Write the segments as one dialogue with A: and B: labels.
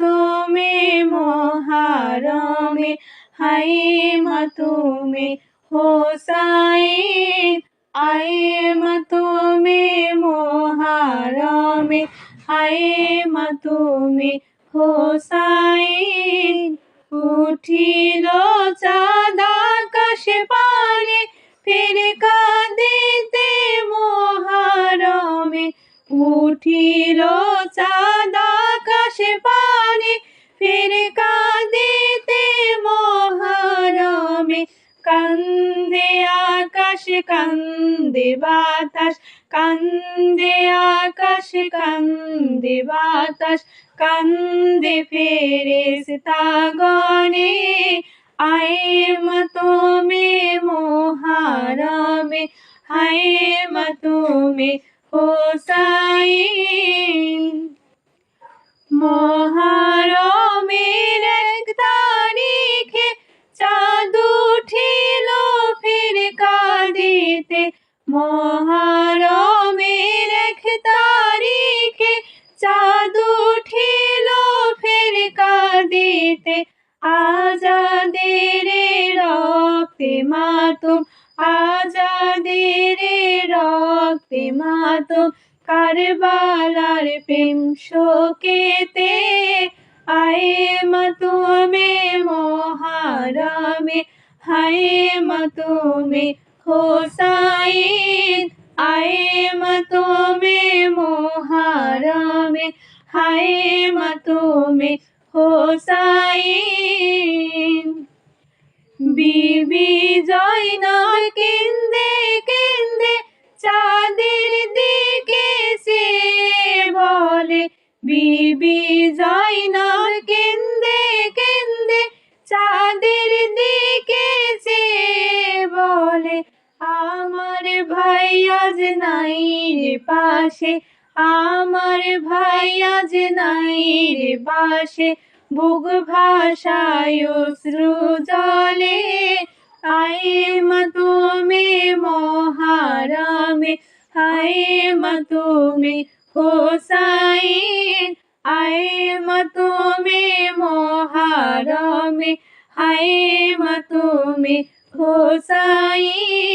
A: তুমি মহারমে হায়ে মা তুমি হোসাইন আয়ে মা তুমি মহারমে হায়ে মা তুমি হোসাইন। উঠিল চাঁদ আকাশে পানে, ফির কাঁদিতে মহারমে, উঠিল চাঁদ আকাশে পানে ফির কাঁদিতে মহারমে। কান্দে আকাশ, কান্দে বাতাস, কান্দে আকাশ, কান্দে বাতাস, কান্দে ফেরেশতা গণে। আয়ে মা তুমি মহারমে, হায়ে মা তুমি হোসাইন। মহারমের এক তারিখে চাঁদ উঠিল ফির কাঁদিতে। মহারমের এক তারিখে চাঁদ উঠিল ফির কাঁদিতে। আজাদের রক্তে মাতুম, আজাদের রক্তে মাতুম কারবালার প্রেম শোকেতে আয়ে মা তুমি মহারমে, হায়ে মা তুমি হোসাইন আয়ে মা তুমি মহারমে, হায়ে মা তুমি হোসাইন বিবি জয়নব কেন্দে বিবি জয়নব কেন্দে কেন্দে চাঁদের দিকে সে বলে, আমার ভাই আজ নাই পাশে, আমার ভাই আজ নাই পাশে, বুক ভাষায় অশ্রু জলে আয়ে মা তুমি মহারমে, হায়ে মা তুমি মা তুমি মহারমে হায়ে তুমি হোসাইন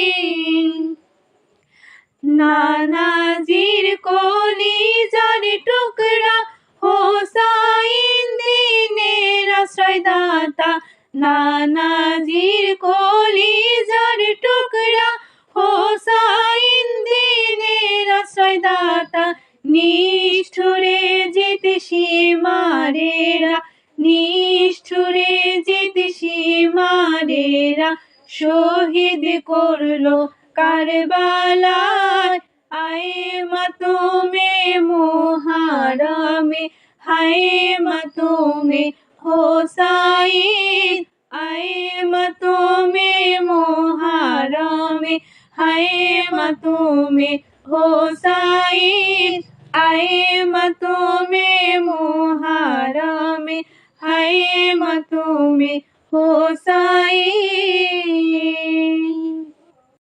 A: নানাজির কলি জার টুকরা হোসাইন, দিনের আশ্রয়দাতা। নানাজির কলি জার টুকরা হোসাইন, দিনের আশ্রয়দাতা। নিষ্ঠুরে যেতে সীমারেরা নিষ্ঠুরে যেতে সীমারেরা শহীদ করল কারবালায়। আয়ে মা তুমি মহারমে, হায়ে মা তুমি হোসাইন আয়ে মা তুমি মহারমে, হায়ে মা তুমি হোসাইন। মহারমে হায়ে মা তুমি হোসাইন